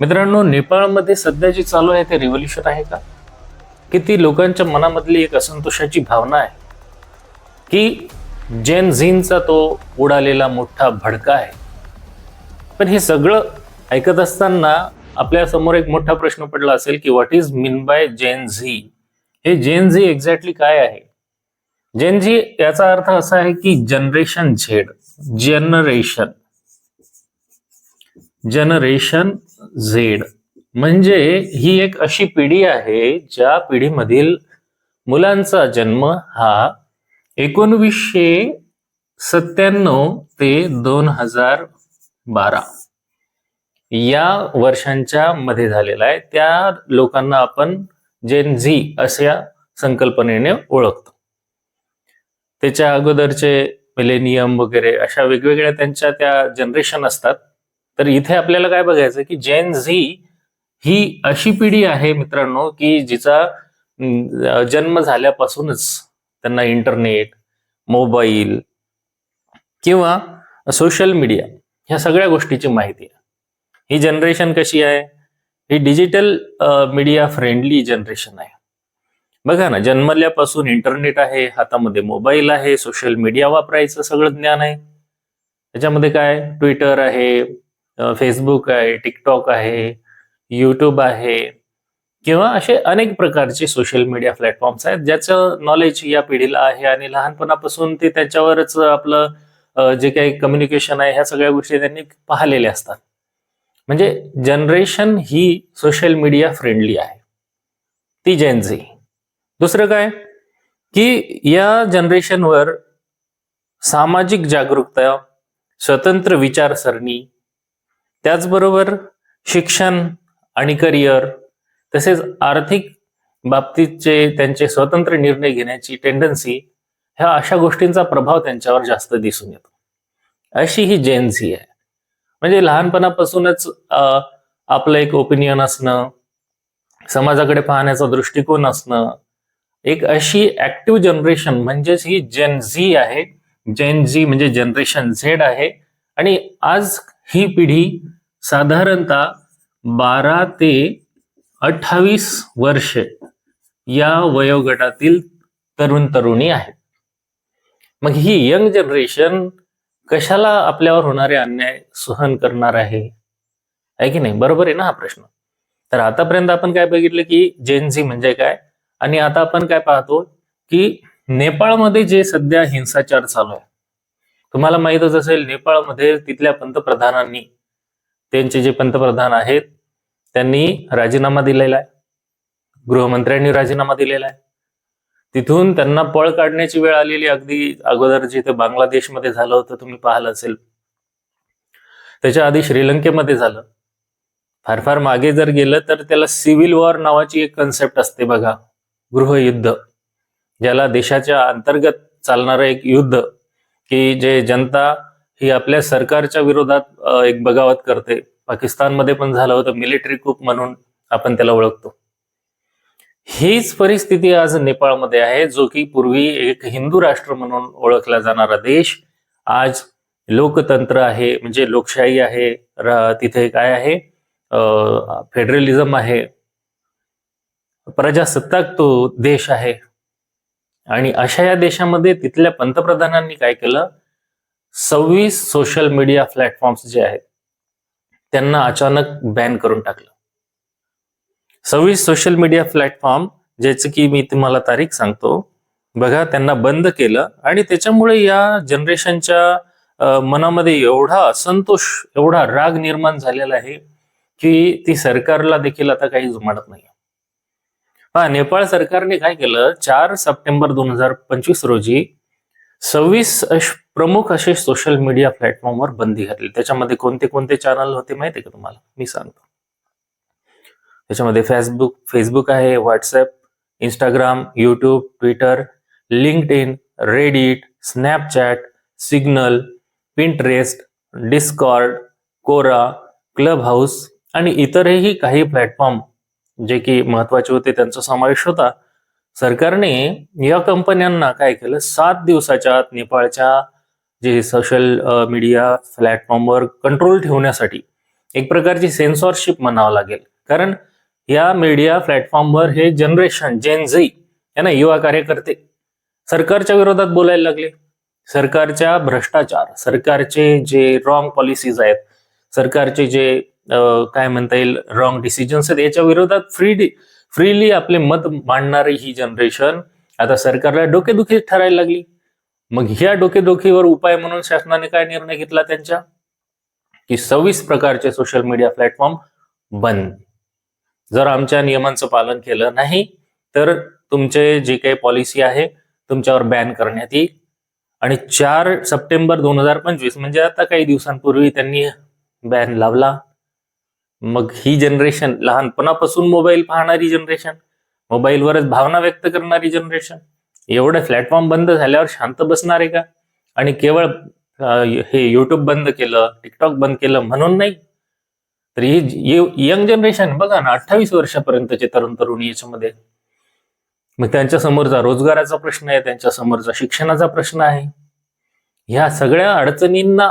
मित्रांनो नेपाळमध्ये सध्या जे चालू आहे ते रिव्होल्युशन आहे का? किती लोकांच्या मनामधली एक असंतोषाची भावना आहे? की जेन झीनचा तो उडालेला मोठा भडका आहे. पण हे सगळं ऐकत असताना आपल्यासमोर एक मोठा प्रश्न पडला असेल की what is mean by Gen Z हे जैन झी एक्झॅक्टली काय आहे? जैन झी याचा अर्थ असा आहे की generation Z generation generation Z. म्हणजे ही एक अशी पिढी आहे ज्या पिढीमधील मुलांचा जन्म हा एकोणवीसशे सत्त्याण्णव ते दोन हजार बारा या वर्षांच्या मध्ये झालेला आहे. त्या लोकांना आपण जेन झी अशा संकल्पनेने ओळखतो. त्याच्या अगोदरचे मिलेनियम वगैरे अशा वेगवेगळ्या त्यांच्या त्या जनरेशन असतात. तर इथे आपल्याला काय बघायचं की जेन झी ही अशी पिढी आहे मित्रांनो की जिचा जन्म झाल्यापासूनच त्यांना इंटरनेट मोबाईल किंवा सोशल मीडिया ह्या सगळ्या गोष्टीची माहिती आहे. ही जनरेशन कशी आहे? ही डिजिटल मीडिया फ्रेंडली जनरेशन आहे. बघा ना जन्मल्यापासून इंटरनेट आहे हातामध्ये मोबाईल आहे सोशल मीडिया वापरायचं सगळं ज्ञान आहे. त्याच्यामध्ये काय? ट्विटर आहे फेसबुक आहे टिकटॉक आहे यूट्यूब आहे किंवा असे अनेक प्रकारचे सोशल मीडिया प्लॅटफॉर्म्स आहेत ज्याचं नॉलेज या पिढीला आहे आणि लहानपणापासून ते त्याच्यावरच आपलं जे काही कम्युनिकेशन आहे ह्या सगळ्या गोष्टी त्यांनी पाहिलेल्या असतात. म्हणजे जनरेशन ही सोशल मीडिया फ्रेंडली आहे. ती जेनझी दुसरं काय? की या जनरेशनवर सामाजिक जागरूकता स्वतंत्र विचारसरणी त्याचबरोबर शिक्षण आणि करिअर तसेच आर्थिक बाबतीतचे त्यांचे स्वतंत्र निर्णय घेण्याची टेंडन्सी ह्या अशा गोष्टींचा प्रभाव त्यांच्यावर जास्त दिसून येतो. अशी ही जेनझी आहे. म्हणजे लहानपणापासूनच आपलं एक ओपिनियन असणं समाजाकडे पाहण्याचा दृष्टिकोन असणं एक अशी ऍक्टिव्ह जनरेशन म्हणजेच ही जेन झी आहे. जेन झी म्हणजे जनरेशन झेड आहे. आणि आज ही पिढी साधारणतः बारा ते अठ्ठावीस वर्ष या वयोगटातील तरुण तरुणी आहेत. मग ही यंग जनरेशन कशाला आपल्यावर होणारे अन्याय सहन करणार आहे? आहे की नाही? बरोबर आहे ना हा प्रश्न. तर आतापर्यंत आपण काय बघितलं की जेनझी म्हणजे काय? आणि आता आपण काय पाहतो की नेपाळमध्ये जे सध्या हिंसाचार चालू आहे तुम्हाला माहीतच असेल नेपाळमध्ये तिथल्या पंतप्रधानांनी त्यांचे जे पंतप्रधान आहेत त्यांनी राजीनामा दिलेला आहे. गृहमंत्र्यांनी राजीनामा दिलेला आहे. तिथून त्यांना पळ काढण्याची वेळ आलेली अगदी अगोदर जिथे बांगलादेशमध्ये झालं होतं तुम्ही पाहिलं असेल. त्याच्या आधी श्रीलंकेमध्ये झालं. फार फार मागे जर गेलं तर त्याला सिव्हिल वॉर नावाची एक कन्सेप्ट असते बघा. गृहयुद्ध. ज्याला देशाच्या अंतर्गत चालणारं एक युद्ध. की जे जनता ही आपल्या सरकारच्या विरोधात एक बगावत करते. पाकिस्तानमध्ये पण झालं होतं मिलिटरी कूप म्हणून आपण त्याला ओळखतो. हीच परिस्थिती आज नेपाळमध्ये आहे जो की पूर्वी एक हिंदू राष्ट्र म्हणून ओळखला जाणारा देश. आज लोकतंत्र आहे म्हणजे लोकशाही आहे तिथे काय आहे? फेडरलिझम आहे. प्रजासत्ताक तो देश आहे. आणि अशा या देशामध्ये तिथल्या पंतप्रधानांनी काय केलं? सव्वीस सोशल मीडिया प्लॅटफॉर्म्स जे आहेत त्यांना अचानक बॅन करून टाकलं. सव्वीस सोशल मीडिया प्लॅटफॉर्म ज्याचं की मी तुम्हाला तारीख सांगतो बघा त्यांना बंद केलं आणि त्याच्यामुळे या जनरेशनच्या मनामध्ये एवढा असंतोष एवढा राग निर्माण झालेला आहे की ती सरकारला देखील आता काही जुमाडत नाही हा नेपाळ सरकारने काय केलं? चार सप्टेंबर दोन हजार पंचवीस रोजी सव्वीस प्रमुख असे सोशल मीडिया प्लॅटफॉर्मवर बंदी घातली. त्याच्यामध्ये कोणते कोणते चॅनल होते माहिती आहे का तुम्हाला? मी सांगतो. त्याच्यामध्ये फेसबुक फेसबुक आहे WhatsApp Instagram YouTube Twitter LinkedIn Reddit Snapchat Signal Pinterest Discord Quora Clubhouse आणि इतरही काही प्लॅटफॉर्म जे की महत्त्वाचे होते त्यांचा समावेश होता. सरकारने या कंपन्यांना काय केलं? सात दिवसाच्या आत नेपाळच्या जे सोशल मीडिया प्लॅटफॉर्मवर कंट्रोल ठेवण्यासाठी एक प्रकारची सेन्सॉरशिप म्हणावं लागेल. कारण या मीडिया प्लॅटफॉर्मवर हे जनरेशन जेन झी है ना युवा कार्यकर्ते सरकारच्या विरोधात बोलायला लागले. सरकारच्या भ्रष्टाचार सरकारचे जे रॉंग पॉलिसीज आहेत सरकारचे जे काय म्हणता येईल रॉंग डिसिजन्स आहेत. याच्या विरोधात फ्री फ्रीली आपले मत मांडणारी ही जनरेशन आता सरकारला डोकेदुखी ठरायला लागली. मग ह्या डोकेदुखीवर उपाय म्हणून शासनाने काय निर्णय घेतला त्यांच्या? की सव्वीस प्रकारचे सोशल मीडिया प्लॅटफॉर्म बंद. जर आमच्या नियमांचं पालन केलं नाही तर तुमचे जे काही पॉलिसी आहे तुमच्यावर बॅन करण्यात येईल. आणि चार सप्टेंबर दोन हजार पंचवीस म्हणजे आता काही दिवसांपूर्वी त्यांनी बॅन लावला. मग ही जनरेशन लहानपणापासून मोबाईल पाहणारी जनरेशन मोबाईलवरच भावना व्यक्त करणारी जनरेशन एवढे प्लॅटफॉर्म बंद झाल्यावर शांत बसणार आहे का? आणि केवळ हे युट्यूब बंद केलं टिकटॉक बंद केलं म्हणून नाही? तर ही यंग जनरेशन बघा ना अठ्ठावीस वर्षापर्यंतचे तरुण तरुणी याच्यामध्ये. मग त्यांच्या समोरचा रोजगाराचा प्रश्न आहे त्यांच्या समोरचा शिक्षणाचा प्रश्न आहे. ह्या सगळ्या अडचणींना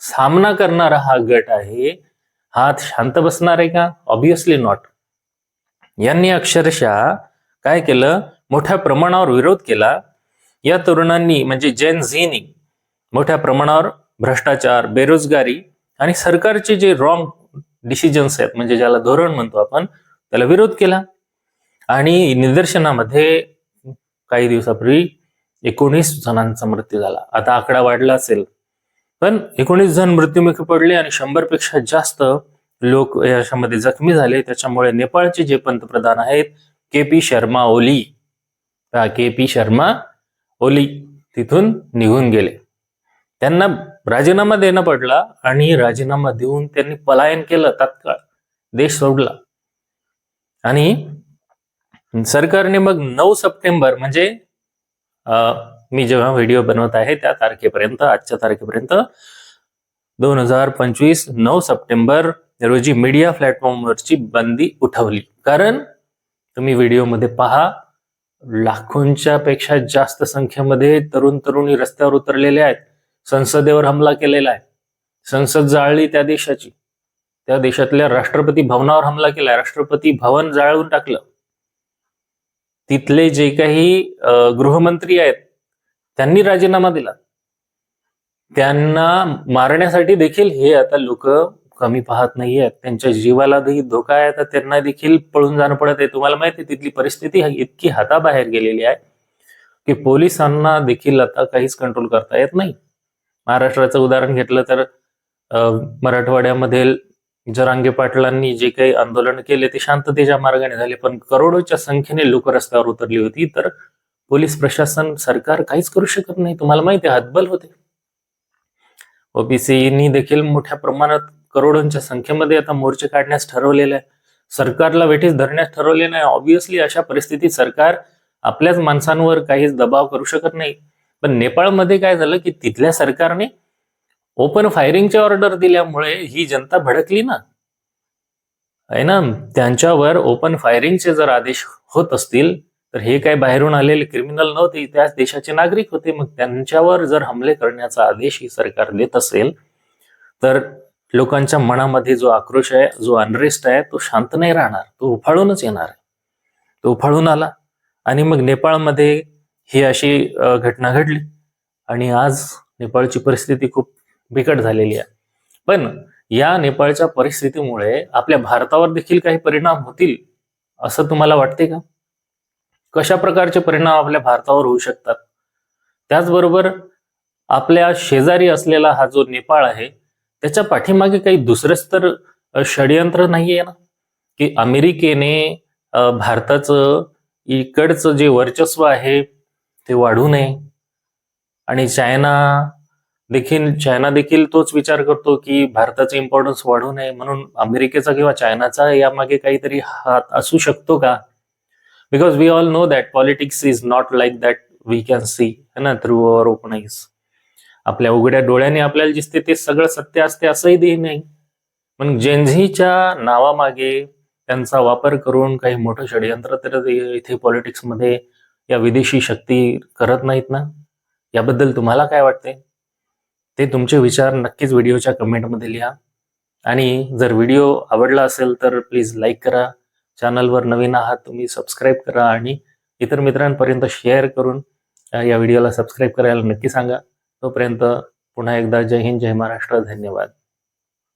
सामना करणारा हा गट आहे हात शांत बसणार आहे का? ऑब्विसली नॉट यांनी अक्षरशः काय केलं? मोठ्या प्रमाणावर विरोध केला. या तरुणांनी म्हणजे जैन झीनी मोठ्या प्रमाणावर भ्रष्टाचार बेरोजगारी आणि सरकारचे जे रॉंग डिसिजन्स आहेत म्हणजे ज्याला धोरण म्हणतो आपण त्याला विरोध केला. आणि निदर्शनामध्ये काही दिवसापूर्वी एकोणीस जणांचा मृत्यू झाला. आता आकडा वाढला असेल. पण एकोणीस जण मृत्युमुखी पडले आणि शंभरपेक्षा जास्त लोक याच्यामध्ये जखमी झाले. त्याच्यामुळे नेपाळचे जे पंतप्रधान आहेत K P Sharma Oli. K P Sharma Oli तिथून निघून गेले. त्यांना राजीनामा देणं पडला आणि राजीनामा देऊन त्यांनी पलायन केलं तात्काळ. देश सोडला. आणि सरकारने मग नऊ सप्टेंबर म्हणजे अं, मी जेव्हा व्हिडिओ बनवत आहे त्या तारखेपर्यंत आजच्या तारखेपर्यंत दोन हजार पंचवीस नऊ सप्टेंबर रोजी मीडिया प्लॅटफॉर्मवरची बंदी उठवली. कारण तुम्ही व्हिडिओमध्ये पहा लाखोंच्या पेक्षा जास्त संख्येमध्ये तरुण तरुणी रस्त्यावर उतरलेले आहेत. संसदेवर हमला केलेला आहे. संसद जाळली त्या देशाची. त्या देशातल्या राष्ट्रपती भवनावर हमला केला राष्ट्रपती भवन जाळून टाकलं. तिथले जे काही गृहमंत्री आहेत त्यांनी राजीनामा दिला. त्यांना मारण्यासाठी देखील हे आता लोक कमी पाहत नाहीयेत. त्यांच्या जीवाला देखील धोका आहे. तर त्यांना देखील पळून जाणं पडत आहे. तुम्हाला माहिती आहे तिथली परिस्थिती इतकी हाताबाहेर गेलेली आहे की पोलिसांना देखील आता काहीच कंट्रोल करता येत नाही. महाराष्ट्राचं उदाहरण घेतलं तर मराठवाड्यामधील जरांगे पाटलांनी जे काही आंदोलन केले ते शांततेच्या मार्गाने झाले. पण करोडोच्या संख्येने लोक रस्त्यावर उतरली होती. तर पोलीस प्रशासन सरकार काहीच करू शकत नाही. तुम्हाला माहिती आहे हतबल होते. ओबीसीनी देखील मोठ्या प्रमाणात करोडोंच्या संख्येमध्ये आता मोर्चे काढण्यास ठरवलेले आहे. सरकारला वेठीस धरण्यास ठरवले नाही ऑब्विसली अशा परिस्थितीत सरकार आपल्याच माणसांवर काहीच दबाव करू शकत नाही. पण नेपाळमध्ये काय झालं की तिथल्या सरकारने ओपन फायरिंगची ऑर्डर दिल्यामुळे ही जनता भडकली ना. आहे ना? त्यांच्यावर ओपन फायरिंगचे जर आदेश होत असतील तर हे काय बाहेरून आलेले क्रिमिनल नव्हते त्याच देशाचे नागरिक होते. मग त्यांच्यावर जर हमले करण्याचा आदेश ही सरकार देत असेल तर लोकांच्या मनामध्ये जो आक्रोश आहे जो अनरेस्ट आहे तो शांत नाही राहणार. तो उफाळूनच येणार तो उफाळून आला. आणि मग नेपाळमध्ये ही अशी घटना घडली. आणि आज नेपाळची परिस्थिती खूप बिकट झालेली आहे. पण या नेपाळच्या परिस्थितीमुळे आपल्या भारतावर देखील काही परिणाम होतील असं तुम्हाला वाटते का? कशा प्रकारचे परिणाम आपल्या भारतावर होऊ शकतात? त्याचबरोबर आपल्या शेजारी असलेला हा जो नेपाळ आहे त्याच्या पाठीमागे काही दुसरेच तर अ, षडयंत्र नाहीये ना? की अमेरिकेने भारताचं इकडचं जे वर्चस्व आहे ते वाढू नये. आणि चायना देखील चायना देखील तोच विचार करतो की भारताचे इम्पॉर्टन्स वाढू नये. म्हणून अमेरिकेचा किंवा चायनाचा यामागे काहीतरी हात असू शकतो का? Because we all know that politics is not like that we can see है ना थ्रू अवर ओपन आईज आपल्या उघड्या डोळ्याने आपल्याला दिसते ते सगळं सत्य असते असंही दे नाही. पण जेन्झीच्या नावामागे त्यांचा वापर करून काही मोठं षडयंत्र तर इथे पॉलिटिक्समध्ये या विदेशी शक्ती करत नाहीत ना? याबद्दल तुम्हाला काय वाटते ते तुमचे विचार नक्कीच व्हिडिओच्या कमेंटमध्ये लिहा. आणि जर व्हिडिओ आवडला असेल तर प्लीज लाईक करा. चॅनलवर नवीन आहात तुम्ही सबस्क्राईब करा आणि इतर मित्रांपर्यंत शेअर करून या व्हिडिओला सबस्क्राईब करायला नक्की सांगा. तोपर्यंत पुन्हा एकदा जय हिंद जय महाराष्ट्र. धन्यवाद.